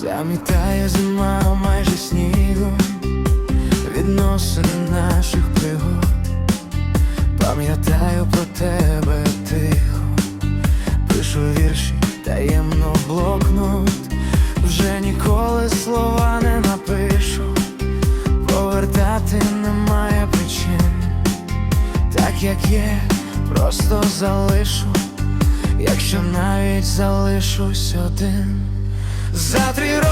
Замітає зима майже снігом відносини наших пригод, пам'ятаю про тебе тихо, пишу вірші, таємно блокнот, вже ніколи слова не напишу, повертати немає причин, так як є, просто залишу. Якщо навіть залишусь один За три роки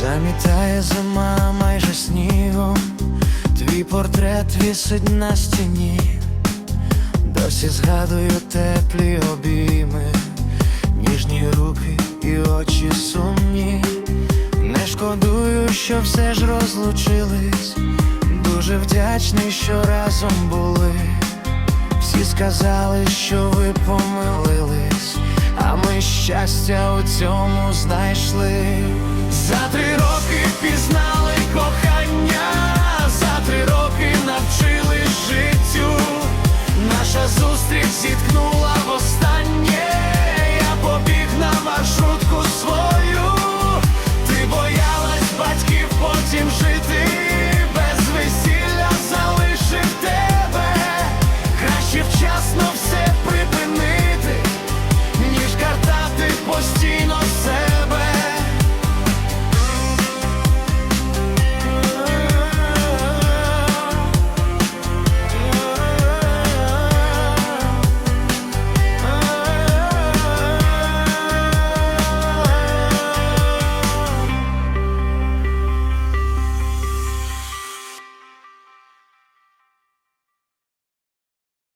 Замітає зима майже снігом, твій портрет вісить на стіні, досі згадую теплі обійми, ніжні руки і очі сумні. Не шкодую, що все ж розлучились. Дуже вдячний, що разом були. Всі сказали, що ви помилились, а ми щастя у цьому знайшли. За три зіткнув.